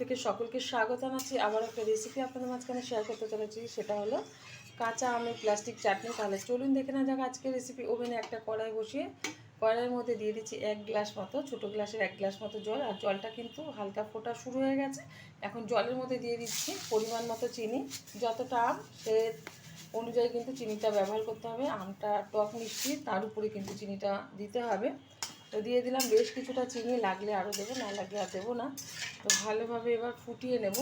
থেকে সকলকে স্বাগত জানাচ্ছি। আবার একটা রেসিপি আপনাদের মাঝখানে শেয়ার করতে চলেছি, সেটা হলো কাঁচা আমের প্লাস্টিক চাটনি। তাহলে চলুন দেখে না যাক আজকে রেসিপি ওভেনে একটা কড়াই বসিয়ে কড়াইয়ের মধ্যে দিয়ে দিচ্ছি এক গ্লাস মতো, ছোটো গ্লাসের এক গ্লাস মতো জল। আর জলটা কিন্তু হালকা ফোটা শুরু হয়ে গেছে। এখন জলের মধ্যে দিয়ে দিচ্ছি পরিমাণ মতো চিনি। যতটা আম, সে অনুযায়ী কিন্তু চিনিটা ব্যবহার করতে হবে। আমটা টক মিষ্টি, তার উপরে কিন্তু চিনিটা দিতে হবে। তো দিয়ে দিলাম, বেশ কিছুটা চিনি লাগলে আরও দেবো, না লাগলে আর দেবো না। তো ভালোভাবে এবার ফুটিয়ে নেব।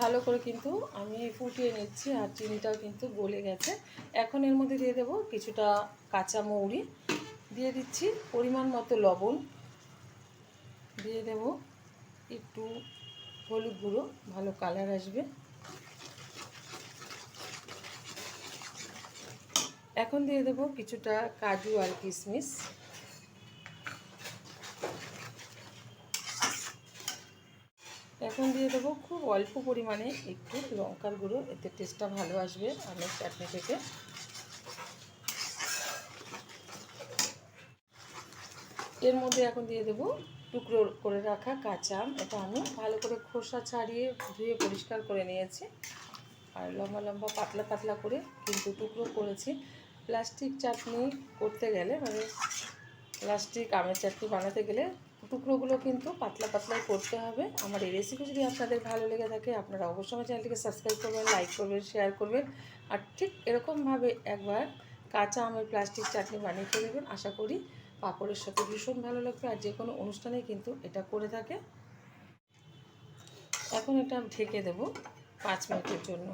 ভালো করে কিন্তু আমি ফুটিয়ে নিচ্ছি আর চিনিটাও কিন্তু গলে গেছে। এখন এর মধ্যে দিয়ে দেবো কিছুটা কাঁচা মৌরি দিয়ে দিচ্ছি পরিমাণ মতো লবণ। দিয়ে দেব একটু হলুদ গুঁড়ো, ভালো কালার আসবে। এখন দিয়ে দেবো কিছুটা কাজু আর কিশমিশ। এখন দিয়ে দেবো খুব অল্প পরিমাণে একটু লঙ্কার গুঁড়ো, এতে টেস্টটা ভালো আসবে আমের চাটনি থেকে এর মধ্যে এখন দিয়ে দেবো টুকরো করে রাখা কাঁচা আম, এটা আমি ভালো করে খোসা ছাড়িয়ে ধুয়ে পরিষ্কার করে নিয়েছি। আর লম্বা লম্বা পাতলা পাতলা করে কিন্তু টুকরো করেছি। প্লাস্টিক চাটনি করতে গেলে মানে প্লাস্টিক, আমের চাটনি বানাতে গেলে টুকরোগুলো কিন্তু পাতলা পাতলাই করতে হবে। আমার এই রেসিপি যদি আপনাদের ভালো লেগে থাকে, আপনারা অবশ্যই আমার চ্যানেলটিকে সাবস্ক্রাইব করবেন লাইক করবেন শেয়ার করবেন। আর ঠিক এরকমভাবে একবার কাঁচা আমের প্লাস্টিক চাটনি বানিয়ে খেয়ে দেবেন আশা করি পাঁপড়ের সাথে ভীষণ ভালো লাগবে আর যে কোনো অনুষ্ঠানে কিন্তু এটা করে থাকে। এখন এটা ঢেকে দেব পাঁচ মিনিটের জন্য।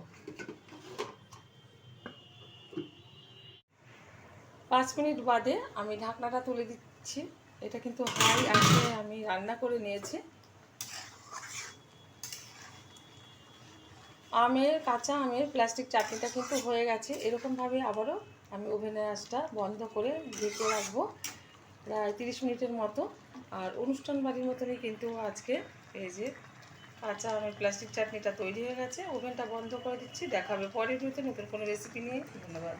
পাঁচ মিনিট বাদে আমি ঢাকনাটা তুলে দিচ্ছি। এটা কিন্তু হাই আছে, আমি রান্না করে নিয়েছি। আমের, কাঁচা আমের প্লাস্টিক চাটনিটা কিন্তু হয়ে গেছে। এরকমভাবে আবারও আমি ওভেনের আঁচটা বন্ধ করে ঢেকে রাখব প্রায় তিরিশ মিনিটের মতো। আর অনুষ্ঠান বাড়ির মতনই কিন্তু আজকে এই যে কাঁচা আমের প্লাস্টিক চাটনিটা তৈরি হয়ে গেছে। ওভেনটা বন্ধ করে দিচ্ছি, দেখাবে পরের ভিডিওতে নতুন কোনো রেসিপি নিয়ে। ধন্যবাদ।